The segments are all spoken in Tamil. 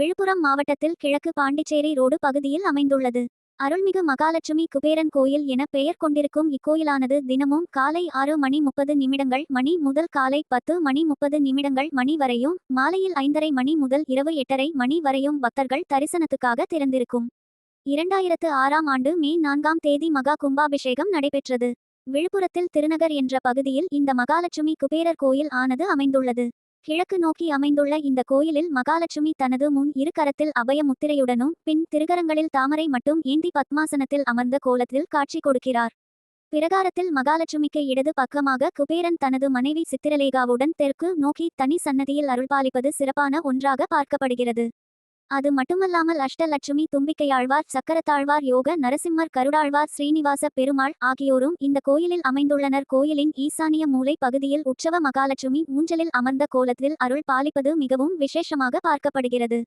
விழுப்புரம் மாவட்டத்தில் கிழக்கு பாண்டிச்சேரி ரோடு பகுதியில் அமைந்துள்ளது. அருள்மிகு மகாலட்சுமி குபேரன் கோயில் என பெயர் கொண்டிருக்கும் இக்கோயிலானது தினமும் காலை ஆறு மணி முப்பது நிமிடங்கள் மணி முதல் காலை பத்து மணி முப்பது நிமிடங்கள் மணி வரையும் மாலையில் ஐந்தரை மணி முதல் இரவு எட்டரை மணி வரையும் பக்தர்கள் தரிசனத்துக்காக திறந்திருக்கும். இரண்டாயிரத்து ஆறாம் ஆண்டு மே நான்காம் தேதி மகா கும்பாபிஷேகம் நடைபெற்றது. விழுப்புரத்தில் திருநகர் என்ற பகுதியில் இந்த மகாலட்சுமி குபேரர் கோயில் ஆனது அமைந்துள்ளது. கிழக்கு நோக்கி அமைந்துள்ள இந்த கோயிலில் மகாலட்சுமி தனது முன் இரு கரத்தில் அபய முத்திரையுடனும் பின் திருகரங்களில் தாமரை மட்டும் ஏந்தி பத்மாசனத்தில் அமர்ந்த கோலத்தில் காட்சி கொடுக்கிறார். பிரகாரத்தில் மகாலட்சுமிக்கு இடது பக்கமாக குபேரன் தனது மனைவி சித்திரலேகாவுடன் தெற்கு நோக்கி தனி சன்னதியில் அருள்பாலிப்பது சிறப்பான ஒன்றாக பார்க்கப்படுகிறது. அது மட்டுமல்லாமல் அஷ்டலட்சுமி தும்பிக்கையாழ்வார் சக்கரத்தாழ்வார் யோக நரசிம்மர் கருடாழ்வார் ஸ்ரீனிவாச பெருமாள் ஆகியோரும் இந்த கோயிலில் அமைந்துள்ளனர். கோயிலின் ஈசானிய மூலை பகுதியில் உற்சவ மகாலட்சுமி ஊஞ்சலில் அமர்ந்த கோலத்தில் அருள் பாலிப்பது மிகவும் விசேஷமாக பார்க்கப்படுகிறது.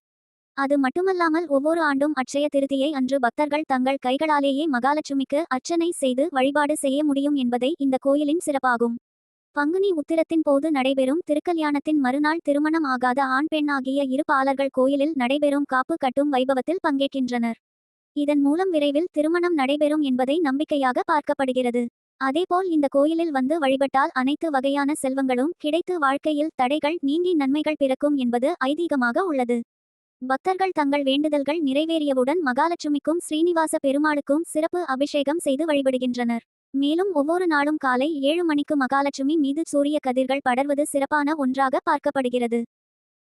அது மட்டுமல்லாமல் ஒவ்வொரு ஆண்டும் அட்சய திருதியை அன்று பக்தர்கள் தங்கள் கைகளாலேயே மகாலட்சுமிக்கு அர்ச்சனை செய்து வழிபாடு செய்ய முடியும் என்பதை இந்த கோயிலின் சிறப்பாகும். பங்குனி உத்திரத்தின் போது நடைபெறும் திருக்கல்யாணத்தின் மறுநாள் திருமணம் ஆகாத ஆண் பெண் ஆகிய இரு பாலர்கள் கோயிலில் நடைபெறும் காப்பு கட்டும் வைபவத்தில் பங்கேற்கின்றனர். இதன் மூலம் விரைவில் திருமணம் நடைபெறும் என்பதை நம்பிக்கையாக பார்க்கப்படுகிறது. அதேபோல் இந்த கோயிலில் வந்து வழிபட்டால் அனைத்து வகையான செல்வங்களும் கிடைத்து வாழ்க்கையில் தடைகள் நீங்கி நன்மைகள் பிறக்கும் என்பது ஐதீகமாக உள்ளது. பக்தர்கள் தங்கள் வேண்டுதல்கள் நிறைவேறியவுடன் மகாலட்சுமிக்கும் ஸ்ரீனிவாச பெருமாளுக்கும் சிறப்பு அபிஷேகம் செய்து வழிபடுகின்றனர். மேலும் ஒவ்வொரு நாளும் காலை ஏழு மணிக்கு மகாலட்சுமி மீது சூரிய கதிர்கள் படர்வது சிறப்பான ஒன்றாக பார்க்கப்படுகிறது.